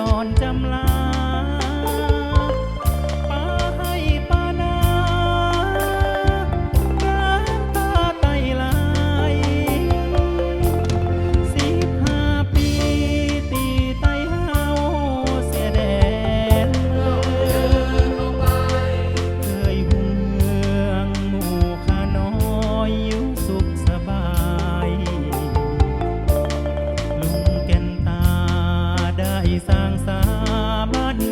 จรจำลา สาบัาน